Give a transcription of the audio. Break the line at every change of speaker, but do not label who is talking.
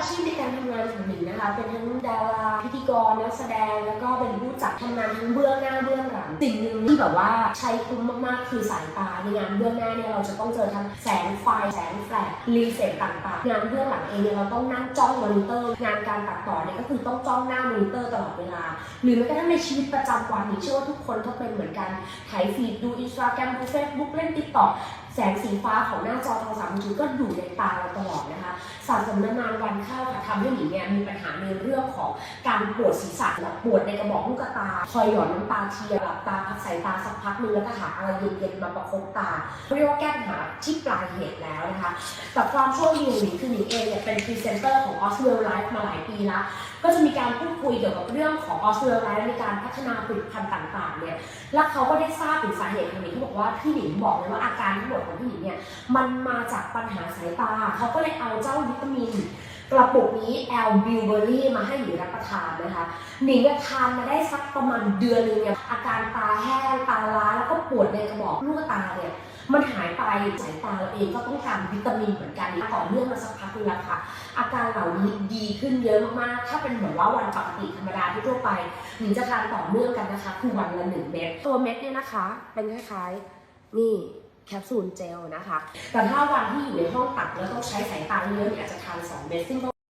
อาชีพในการทำงานของหนิงนะคะ เป็นทั้งดาราพิธีกรนักแสดงแล้วก็เป็นผู้จัดทำงานทั้งเบื้องหน้าเบื้องหลังสิ่งหนึ่งที่แบบว่าใช้คุ้มมากๆ คือสายตาในงานเบื้องหน้าเนี่ยเราจะต้องเจอทั้งแสงไฟแสงแฟลชรีเฟกต่างๆ งานเบื้องหลังเองเนี่ยเราต้องนั่งจ้องมอนิเตอร์ งานการตัดต่อเนี่ยก็คือต้องจ้องหน้ามอนิเตอร์ตลอดเวลา หรือแม้กระทั่งในชีวิตประจำวันหนิงเชื่อว่าทุกคนก็เป็นเหมือนกันถ่ายฟีดดูอินสตาแกรมดูเฟซบุ๊กเล่นติ๊กต็อก งสีฟ้าของหน้าจอโทรศัพท์มือถือก็อยู่ในตาเราตลอดนะคะสะสมนานๆวันเข้าค่ะทำให้หนิงเนี่ยมีปัญหาในเรื่องของการปวดศีรษะแบบปวดในกระบอกลูกตา คอยหย่อนน้ำตาเทียมหลับตาพักสายตาสักพักนึงแล้วก็หาอะไรเย็นๆมาประคบตาเรียกว่าแก้ปัญหาที่ปลายเหตุแล้วนะคะแต่ความโชคดีของหนิงคือหนิงเองเนี่ยเป็นพรีเซนเตอร์ของ o s w e l l Life มาหลายปีแล้วก็จะมีการพูดคุยเกี่ยวกับเรื่องของ o s w e l l Life ในการพัฒนาผลิตภัณฑ์ต่างๆเนี่ยแล้วเขาก็ได้ทราบถึงสาเหตุของหนิงเขาบอกว่าพี่หนิงบอกเลยว่าอาการทั้งหมดของพี่หนิงเนี่ยมันมาจากปัญหาสายตาเขาก็เลยเอาเจ้าวิตามิน กระปุกนี้แอลบิวเบอรี่มาให้หนิงรับประทานนะคะหนิงทานมาได้สักประมาณเดือนหนึงเนี่ยอาการตาแห้งตาล้าแล้วก็ปวดในกระบอกลูกตาเนี่ยมันหายไปสายตาเราเองก็ต้องการวิตามินเหมือนกันต่อเนื่องมาสักพักนึงแล้วค่ะ อาการเหล่านี้ดีขึ้นเยอะมากๆ ถ้าเป็นเหมือนว่าวันปกติธรรมดาทั่วไปหนิงจะทานต่อเนื่องกันนะคะ คือวันละหนึ่งเม็ดตัวเม็ดเนี่ยนะคะ เป็นคล้ายๆนี่ แคปซูลเจลนะคะ แต่ถ้าวันที่อยู่ในห้องตัดแล้วต้องใช้สายตาเยอะเนี่ยอาจจะทาน2เม็ดซึ่ง